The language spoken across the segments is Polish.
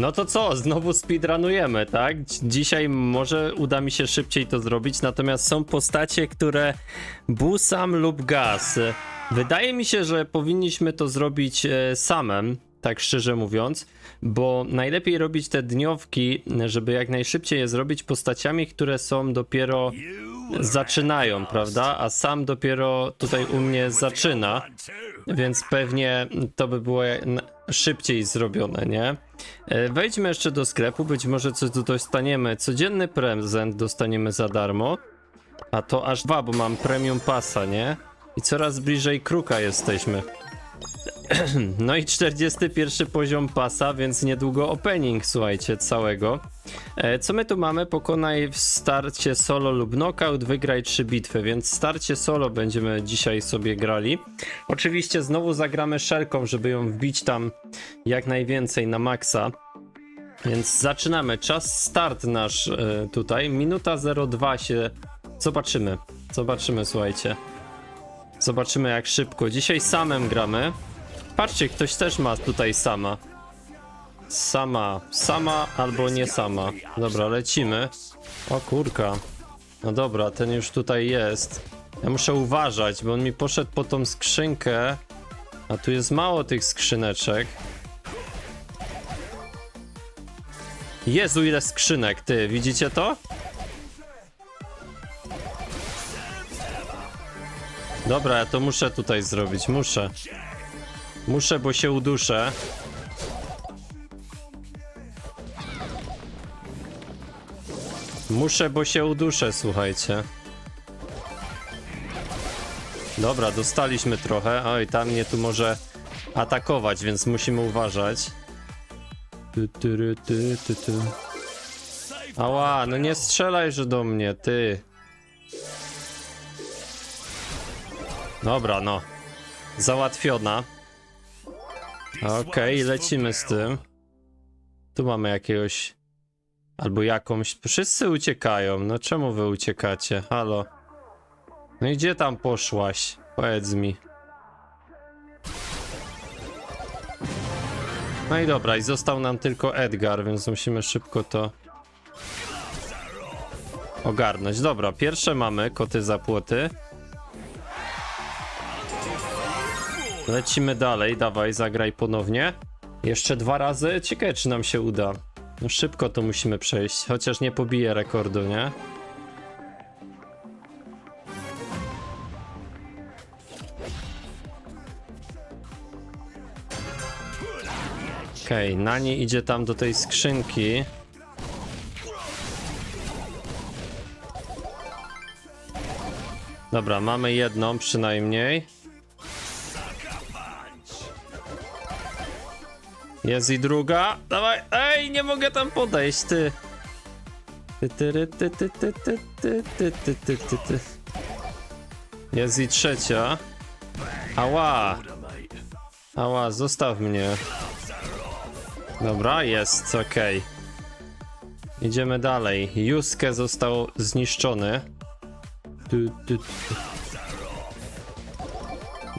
No to co, znowu speedrunujemy, tak? Dzi- Dzisiaj może uda mi się szybciej to zrobić, natomiast są postacie, które busam lub gaz. Wydaje mi się, że powinniśmy to zrobić e, samem, tak szczerze mówiąc, bo najlepiej robić te dniówki, żeby jak najszybciej je zrobić postaciami, które są dopiero zaczynają, prawda? A sam dopiero tutaj u mnie zaczyna. Więc pewnie to by było szybciej zrobione, nie? E, Wejdźmy jeszcze do sklepu, być może coś dostaniemy. Codzienny prezent dostaniemy za darmo. A to aż dwa, bo mam premium pasa, nie? I coraz bliżej kruka jesteśmy. No i 41 poziom pasa, więc niedługo opening, słuchajcie, całego. E, Co my tu mamy? Pokonaj w starcie solo lub knockout, wygraj trzy bitwy, więc starcie solo będziemy dzisiaj sobie grali. Oczywiście znowu zagramy szelką, żeby ją wbić tam jak najwięcej na maksa. Więc zaczynamy. Czas start nasz e, tutaj. Minuta 02 się. Zobaczymy. Zobaczymy, słuchajcie. Zobaczymy jak szybko. Dzisiaj samem gramy. Patrzcie, ktoś też ma tutaj sama. Sama, sama albo nie sama. Dobra, lecimy. O kurka. No dobra, ten już tutaj jest. Ja muszę uważać, bo on mi poszedł po tą skrzynkę. A tu jest mało tych skrzyneczek. Jezu, ile skrzynek, ty, widzicie to? Dobra, ja to muszę tutaj zrobić, muszę. Muszę, bo się uduszę. Muszę, bo się uduszę, słuchajcie. Dobra, dostaliśmy trochę. Oj, tam mnie tu może atakować, więc musimy uważać. Ty, ty, ty, ty, ty. Ała, no nie strzelajże do mnie, ty. Dobra, no. Załatwiona. Okej, lecimy z tym. Tu mamy jakiegoś... Albo jakąś... Wszyscy uciekają. No czemu wy uciekacie? Halo. No i gdzie tam poszłaś? Powiedz mi. No i dobra, i został nam tylko Edgar, więc musimy szybko to ogarnąć. Dobra, pierwsze mamy koty za płoty. Lecimy dalej, dawaj, zagraj ponownie. Jeszcze dwa razy. Ciekawe, czy nam się uda. No szybko to musimy przejść, chociaż nie pobiję rekordu, nie? Okej, okay, Nani idzie tam do tej skrzynki. Dobra, mamy jedną przynajmniej. Jest i druga. Dawaj. Ej, nie mogę tam podejść, ty. Ty, ty, ty, ty, ty, ty, ty, ty, ty, ty, ty, ty. Jest i trzecia. Ała. Ała, zostaw mnie. Dobra, jest, okej. Idziemy dalej. Yusuke został zniszczony.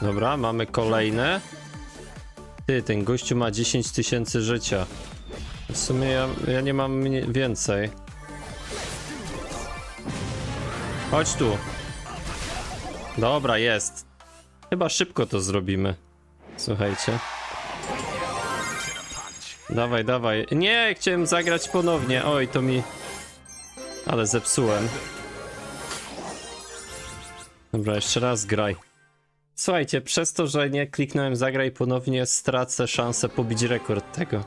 Dobra, mamy kolejne. Ty, ten gościu ma 10 tysięcy życia. W sumie ja, ja nie mam więcej. Chodź tu. Dobra, jest. Chyba szybko to zrobimy. Słuchajcie. Dawaj, dawaj. Nie, chciałem zagrać ponownie. Oj, to mi... Ale zepsułem. Dobra, jeszcze raz graj. Słuchajcie, przez to, że nie kliknąłem zagraj ponownie, stracę szansę pobić rekord tego.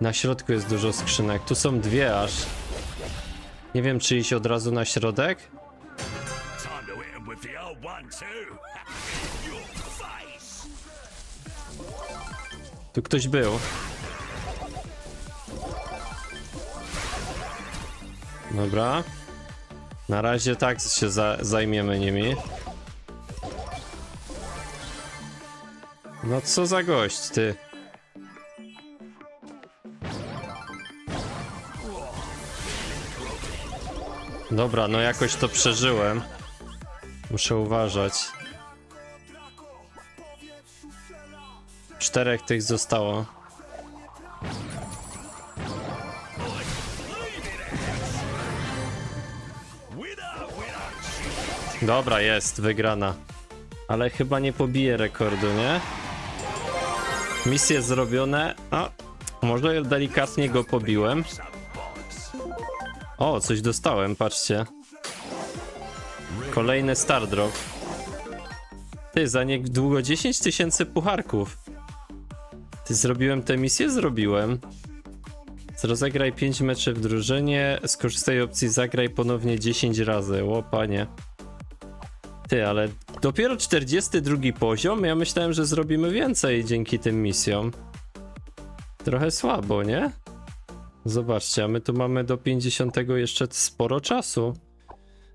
Na środku jest dużo skrzynek. Tu są dwie aż. Nie wiem, czy iść od razu na środek? Tu ktoś był. Dobra. Na razie tak się za zajmiemy nimi. No co za gość, ty? Dobra, no jakoś to przeżyłem. Muszę uważać. Czterech tych zostało. Dobra, jest, wygrana. Ale chyba nie pobije rekordu, nie? Misje zrobione. A, może delikatnie go pobiłem. O, coś dostałem, patrzcie. Kolejny Star Drop. Ty, za niedługo 10 tysięcy pucharków. Ty, zrobiłem tę misję? Zrobiłem. Rozegraj 5 meczy w drużynie, skorzystaj opcji zagraj ponownie 10 razy. O, panie. Ty, ale dopiero 42 poziom? Ja myślałem, że zrobimy więcej dzięki tym misjom. Trochę słabo, nie? Zobaczcie, a my tu mamy do 50 jeszcze sporo czasu.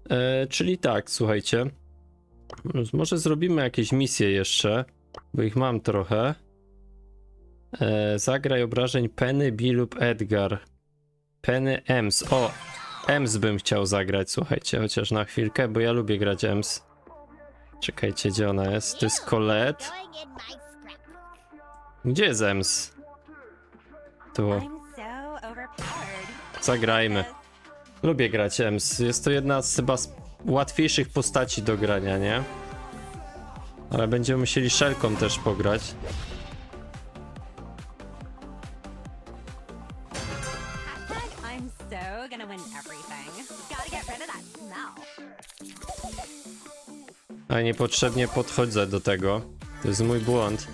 E, czyli tak, słuchajcie. Może zrobimy jakieś misje jeszcze, bo ich mam trochę. E, zagraj obrażeń Penny, B lub Edgar. Penny, Ems. O, Ems bym chciał zagrać, słuchajcie, chociaż na chwilkę, bo ja lubię grać Ems. Czekajcie, gdzie ona jest? To jest Colette. Gdzie jest Ems? Tu. Zagrajmy. Lubię grać Ems. Jest to jedna z chyba z łatwiejszych postaci do grania, nie? Ale będziemy musieli szelką też pograć. A niepotrzebnie podchodzę do tego. To jest mój błąd.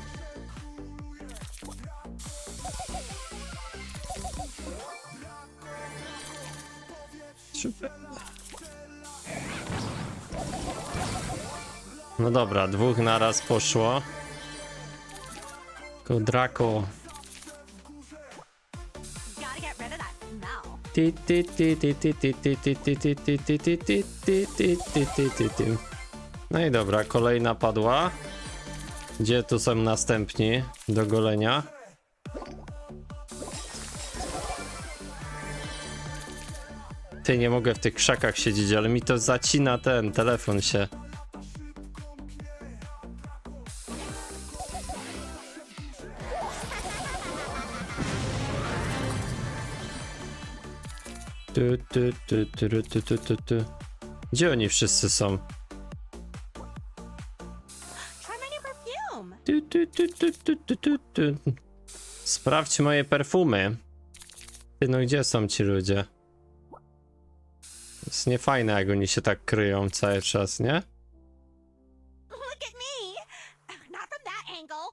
No dobra, dwóch naraz poszło. Tylko Draco. Gotta get rid of that smell. Ti, ti, ti, ti, ti, ti, ti, ti, ti, ti, ti, ti, ti, No i dobra, kolejna padła. Gdzie tu są następni do golenia? Ty, nie mogę w tych krzakach siedzieć, ale mi to zacina ten telefon się. Tu, tu, tu, tu, tu, tu, tu, tu. Gdzie oni wszyscy są? Tu, tu, tu, tu, tu, tu. Sprawdź moje perfumy. Ty, no gdzie są ci ludzie? Jest niefajne, jak oni się tak kryją cały czas, nie? Look at me. Not from that angle.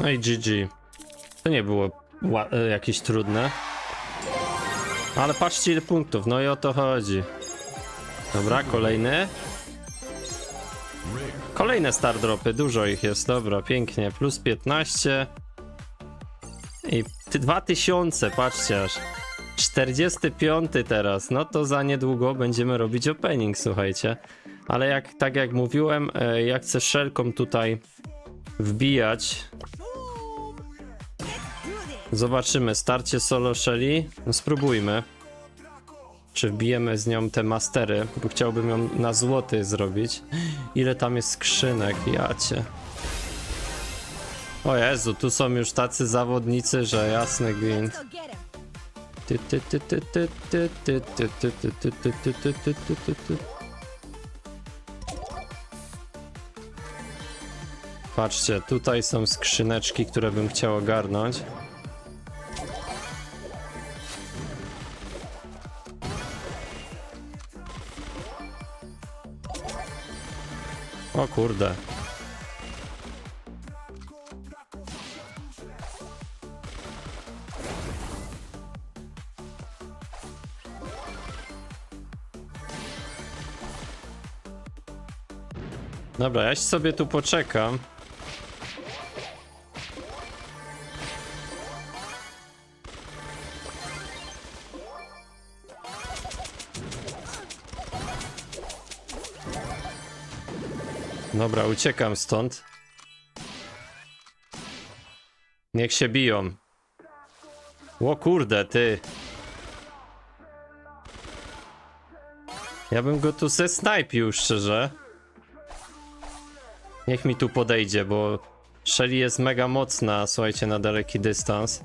No i GG. To nie było ła- e, jakieś trudne. Ale patrzcie ile punktów, no i o to chodzi. Dobra, kolejny. Kolejne star dropy, dużo ich jest, dobra, pięknie. Plus 15. I ty- 2000, patrzcie aż. 45 teraz, no to za niedługo będziemy robić opening, słuchajcie. Ale jak, tak jak mówiłem, e, ja chcę szelką tutaj wbijać Zobaczymy, starcie solo Shelly. No spróbujmy. Czy wbijemy z nią te mastery, bo chciałbym ją na złoty zrobić. Ile tam jest skrzynek, jacie. O Jezu, tu są już tacy zawodnicy, że jasny gwint. Patrzcie, tutaj są skrzyneczki, które bym chciał ogarnąć. O kurde. Dobra, ja sobie tu poczekam. Dobra, uciekam stąd. Niech się biją. O kurde, ty. Ja bym go tu se snajpił, szczerze. Niech mi tu podejdzie, bo Shelly jest mega mocna, słuchajcie, na daleki dystans.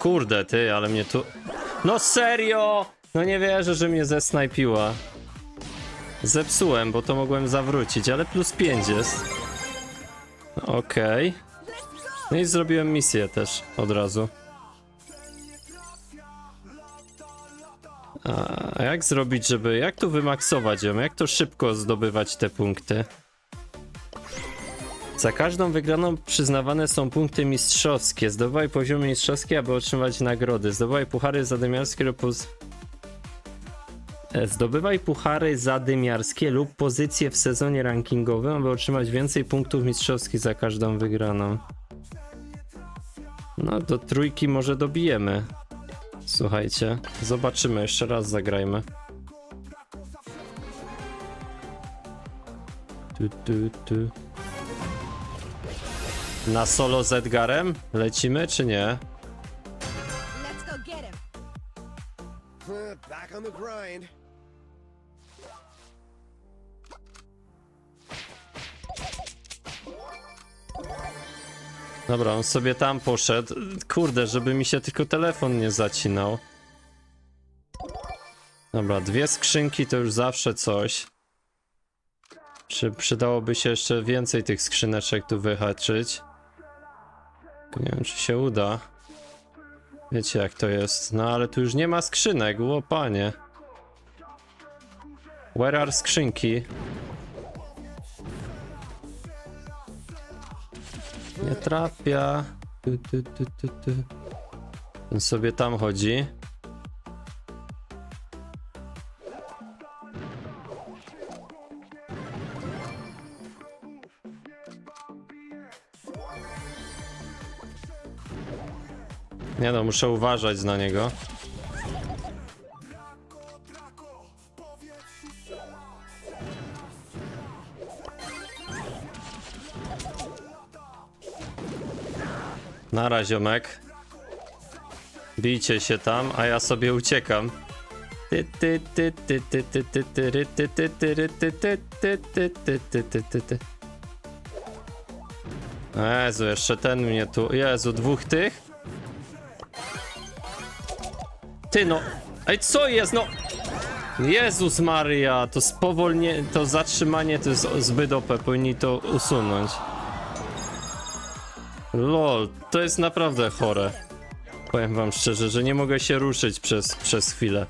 Kurde, ty, ale mnie tu... No serio! No nie wierzę, że mnie zesnajpiła. Zepsułem, bo to mogłem zawrócić, ale plus 5 jest. Okej. No i zrobiłem misję też od razu. A jak zrobić, żeby... Jak tu wymaksować ją? Jak to szybko zdobywać te punkty? Za każdą wygraną przyznawane są punkty mistrzowskie. Zdobywaj poziomy mistrzowskie, aby otrzymać nagrody. Zdobywaj puchary zadymiarskie lub poz... E, Zdobywaj puchary zadymiarskie lub pozycje w sezonie rankingowym, aby otrzymać więcej punktów mistrzowskich za każdą wygraną. No, do trójki może dobijemy. Słuchajcie, zobaczymy, jeszcze raz zagrajmy. Tu, tu, tu. Na solo z Edgarem? Lecimy czy nie? Let's go get him. Back on the grind. Dobra, on sobie tam poszedł. Kurde, żeby mi się tylko telefon nie zacinał. Dobra, dwie skrzynki to już zawsze coś. Przy, przydałoby się jeszcze więcej tych skrzyneczek tu wyhaczyć. Nie wiem, czy się uda. Wiecie jak to jest. No ale tu już nie ma skrzynek, ło panie. Where are skrzynki? Nie trafia. Tu, tu, tu, tu, tu. On sobie tam chodzi. Nie no, muszę uważać na niego. Nara ziomek. Bijcie się tam, a ja sobie uciekam. Jezu, jeszcze ten mnie tu. Jezu, dwóch tych? Ty no... Ej, co jest, no... Jezus Maria, to spowolnie... To zatrzymanie to jest zbyt OP, powinni to usunąć. Lol, to jest naprawdę chore. Powiem wam szczerze, że nie mogę się ruszyć przez, przez chwilę.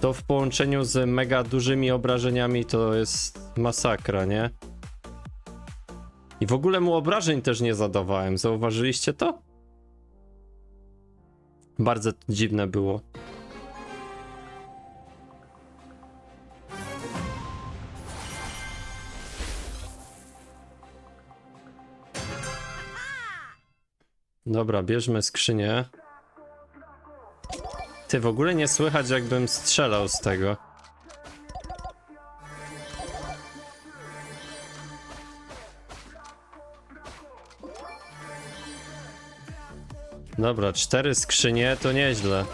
To w połączeniu z mega dużymi obrażeniami to jest masakra, nie? I w ogóle mu obrażeń też nie zadawałem. Zauważyliście to? Bardzo dziwne było. Dobra, bierzmy skrzynię. Ty, w ogóle nie słychać jakbym strzelał z tego. Dobra, cztery skrzynie to nieźle.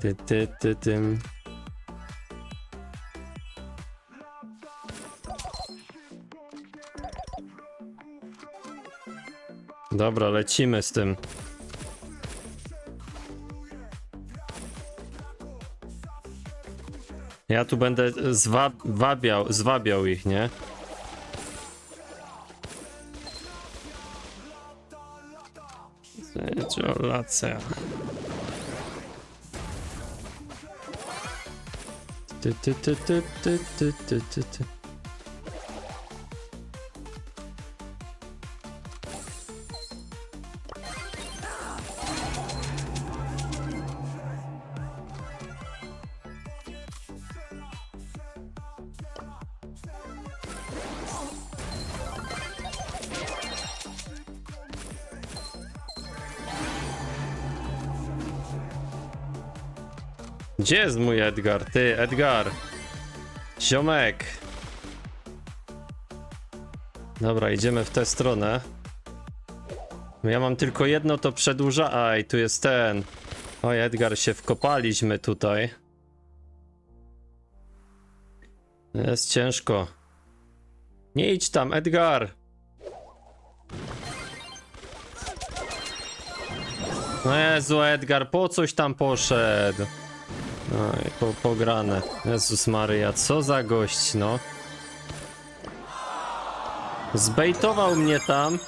Ty, ty, ty, tym. Dobra, lecimy z tym. Ja tu będę zwab wabiał, zwabiał ich, nie? Zeciolacja. Ty, ty, ty, ty, ty, ty, ty, ty, ty. Gdzie jest mój Edgar? Ty, Edgar. Ziomek. Dobra, idziemy w tę stronę. Ja mam tylko jedno, to przedłuża. Aj, tu jest ten. Oj, Edgar, się wkopaliśmy tutaj. Jest ciężko. Nie idź tam, Edgar. No Jezu, Edgar, po coś tam poszedł. I po, pograne. Jezus Maryja, co za gość, no. Zbejtował mnie tam.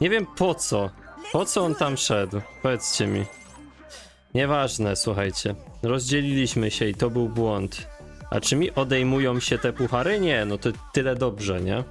Nie wiem po co. Po co on tam szedł? Powiedzcie mi. Nieważne, słuchajcie. Rozdzieliliśmy się i to był błąd. A czy mi odejmują się te puchary? Nie, no to tyle dobrze, nie?